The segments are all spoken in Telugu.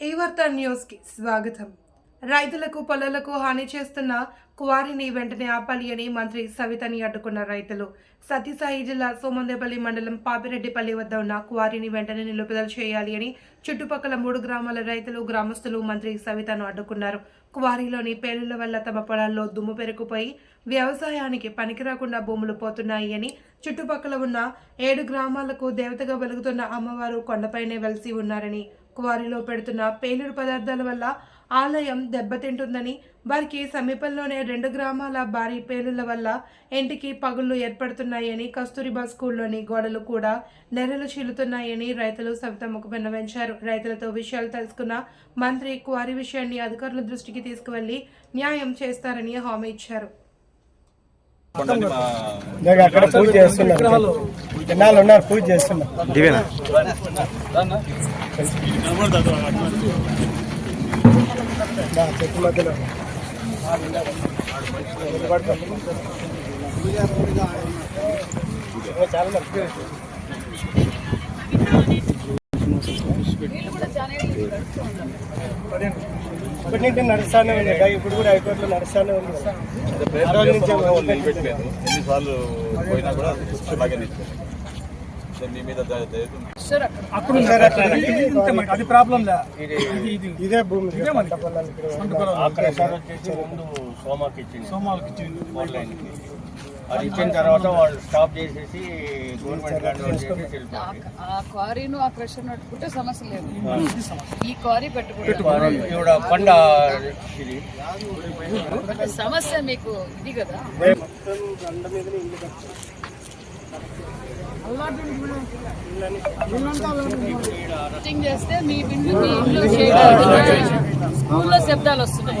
ఈ న్యూస్కి స్వాగతం. రైతులకు పొలాలకు హాని చేస్తున్న క్వారీని వెంటనే ఆపాలి అని మంత్రి సవితని అడ్డుకున్న రైతులు. సత్యసాయి జిల్లా సోమందేపల్లి మండలం పాపిరెడ్డిపల్లి వద్ద ఉన్న క్వారీని వెంటనే నిలుపుదల చేయాలి అని చుట్టుపక్కల మూడు గ్రామాల రైతులు గ్రామస్తులు మంత్రి సవితను అడ్డుకున్నారు. క్వారీలోని పేలుళ్ళ వల్ల తమ పొలాల్లో దుమ్ము పెరుకుపోయి వ్యవసాయానికి పనికిరాకుండా భూములు పోతున్నాయి అని చుట్టుపక్కల ఉన్న ఏడు గ్రామాలకు దేవతగా వెలుగుతున్న అమ్మవారు కొండపైనే వెలిసి ఉన్నారని క్వారీలో పెడుతున్న పేలుడు పదార్థాల వల్ల ఆలయం దెబ్బతింటుందని వారికి సమీపంలోనే రెండు గ్రామాల భారీ పేలుళ్ళ వల్ల ఇంటికి పగుళ్ళు ఏర్పడుతున్నాయని కస్తూరిబా స్కూల్లోని గోడలు కూడా నెరలు చీలుతున్నాయని రైతులు సవితమ్మకు విన్నవించారు. రైతులతో విషయాలు తెలుసుకున్న మంత్రి క్వారీ విషయాన్ని అధికారుల దృష్టికి తీసుకువెళ్ళి న్యాయం చేస్తారని హామీ ఇచ్చారు. అక్కడ పూజ చేస్తున్నాను. జనాలు ఉన్నారు పూజ చేస్తున్నారు. చెట్టు మధ్యలో. చాలా మంది ఇప్పటి నుంచి నడుస్తానే ఉంది. కదా, ఇప్పుడు కూడా హైకోర్టులో నడుస్తానే ఉంది. ఆ రోజు నుంచి వాళ్ళు నిలబెట్టలేదు. ఎన్నిసార్లు పోయినా కూడా అలాగే అది ప్రాబ్లం ఇదే భూమి. సోమాకి ఇచ్చింది. సోమాకి అది ఇచ్చిన తర్వాత వాళ్ళు స్టాప్ చేసేసి గవర్నమెంట్ కంట్రోల్ చేసి వెళ్ళిపోయింది ఆ క్వారీను ఆ క్రషర్ సమస్య లేదు. ఈ క్వారీ పెట్టుకుంటారు ఇవిడ పండ ఇది. సమస్య మీకు ఇది కదా. మొత్తం బండ మీదనే ఇల్లు కట్టారు. కటింగ్ చేస్తే మీ బిండు మీ ఇంట్లో స్కూల్లో శబ్దాలు వస్తున్నాయి.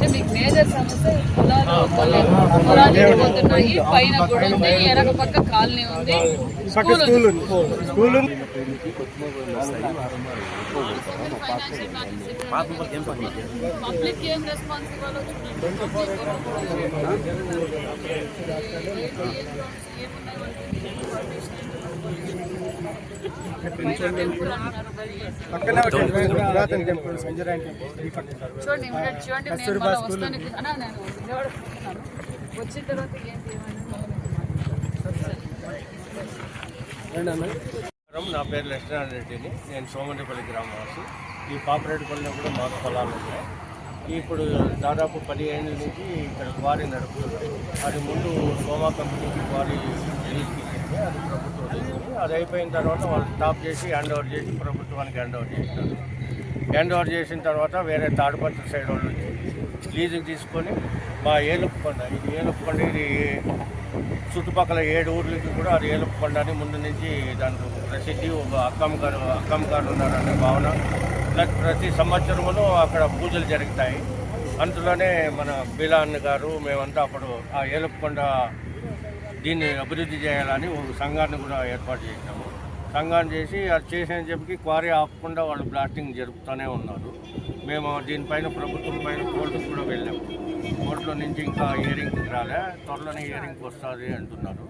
అంటే మీకు మేజర్ సమస్య పొలాలు పోతున్నాయి పైన గుడి ఉంది ఎనక పక్క కాలనీ ఉంది. స్కూల్ స్కూల్ పబ్లిక్ ఏం రెస్పాన్స్ ఇవ్వాలో. చూడండి. చూడండి నేను మళ్ళీ వస్తాను. అన్నా నేను విజయవాడ వస్తున్నాను వచ్చిన తర్వాత ఏంటి ఏమైనా నా పేరు లక్ష్మీనారాయణ రెడ్డిని. నేను సోమంటిపల్లి గ్రామవాసి. ఈ పాపరేటిపల్లిలో కూడా మాకు పొలాలు ఉన్నాయి. ఇప్పుడు దాదాపు పదిహేను నుంచి ఇక్కడ క్వారీ నడుపుతున్నారు. అది ముందు సోమా కంపెనీకి క్వారీ రిలీజ్కి అది ప్రభుత్వం అది అయిపోయిన తర్వాత వాళ్ళు స్టాప్ చేసి హ్యాండ్ ఓవర్ చేసి ప్రభుత్వానికి హ్యాండ్ ఓవర్ చేసినారు హ్యాండ్ ఓవర్ చేసిన తర్వాత వేరే తాడిపత్రి సైడ్ వాళ్ళు వచ్చి లీజుకి తీసుకొని మా ఏలుపుకొండ ఇది ఏలుపుకొండ ఇది చుట్టుపక్కల ఏడు ఊర్లకి కూడా అది ఏలుపుకొండ అని ముందు నుంచి దానికి ప్రసిద్ధి ఒక అక్కమ్మ గారు అక్కమ్మ గారు ఉన్నారనే భావన. ప్లస్ ప్రతి సంవత్సరమును అక్కడ పూజలు జరుగుతాయి. అందులోనే మన బిలాన్ గారు మేమంతా అప్పుడు ఆ ఏలుపుకొండ దీన్ని అభివృద్ధి చేయాలని ఒక సంఘాన్ని కూడా ఏర్పాటు చేసినాము. సంఘాన్ని చేసి అది చేసిన చెప్పి క్వారీ ఆపకుండా వాళ్ళు బ్లాస్టింగ్ జరుపుతూనే ఉన్నారు. మేము దీనిపైన ప్రభుత్వం పైన కోర్టుకు కూడా వెళ్ళాము కోర్టులో నుంచి ఇంకా హియరింగ్కి రాలే. త్వరలోనే హియరింగ్కి వస్తుంది అంటున్నారు.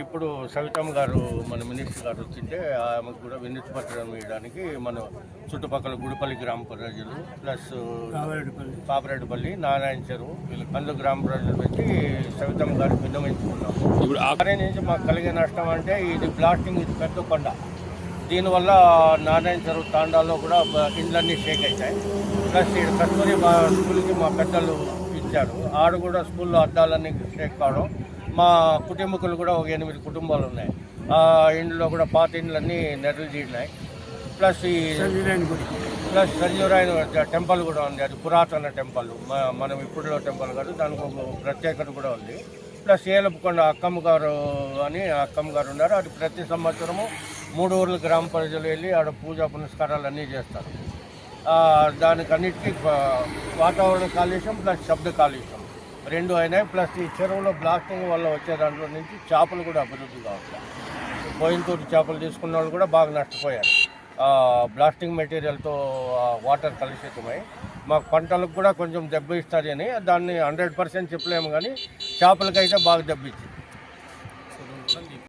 ఇప్పుడు సవితమ్మ గారు మన మినిస్టర్ గారు వచ్చింటే ఆమెకు కూడా వినతి పత్రం ఇవ్వడానికి మన చుట్టుపక్కల గుడిపల్లి గ్రామ ప్రజలు ప్లస్ పాపరెడ్డిపల్లి నారాయణ చెరువు అందులో గ్రామ ప్రజలు పెట్టి సవితమ్మ గారికి విన్నవించుకున్నాము. ఇప్పుడు ఆఖరి నుంచి మాకు కలిగే నష్టం అంటే ఇది బ్లాస్టింగ్ ఇది పెద్ద కొండ. దీనివల్ల నారాయణ చెరువు తాండాల్లో కూడా ఇండ్లన్నీ షేక్ అవుతాయి ప్లస్ ఇక్కడ కస్తూరి మా స్కూల్కి మా పెద్దలు ఇచ్చారు. ఆడ కూడా స్కూల్లో అద్దాలన్నీ షేక్ కావడం మా కుటుంబకులు కూడా ఒక ఎనిమిది కుటుంబాలు ఉన్నాయి. ఆ ఇండ్లో కూడా పాత ఇండ్లన్నీ నెరలు తీరినాయి. ప్లస్ ఈ ప్లస్ సంజీవరాయన టెంపుల్ కూడా ఉంది. అది పురాతన టెంపుల్. మనం ఇప్పుడులో టెంపుల్ కాదు దానికి ఒక ప్రత్యేకత కూడా ఉంది. ప్లస్ ఏలపుకొండ అక్కమ్మ గారు అని అక్కమ్మ గారు ఉన్నారు. అది ప్రతి సంవత్సరము మూడు ఊర్ల గ్రామ ప్రజలు వెళ్ళి ఆడ పూజా పునస్కారాలు అన్నీ చేస్తారు. ఆ, దానికి అన్నిటికీ ప- వాతావరణ కాలుష్యం ప్లస్ శబ్ద కాలుష్యం. రెండు అయినాయి. ప్లస్ ఈ చెరువులో బ్లాస్టింగ్ వల్ల వచ్చే దాంట్లో నుంచి చేపలు కూడా అభివృద్ధి కావట్లేదు పోయిన తోటి చేపలు తీసుకున్న వాళ్ళు కూడా బాగా నష్టపోయారు. బ్లాస్టింగ్ మెటీరియల్తో వాటర్ కలుషితమై మాకు పంటలకు కూడా కొంచెం దెబ్బ ఇస్తుంది అని దాన్ని హండ్రెడ్ పర్సెంట్ చెప్పలేము కానీ చేపలకైతే బాగా దెబ్బ ఇచ్చింది.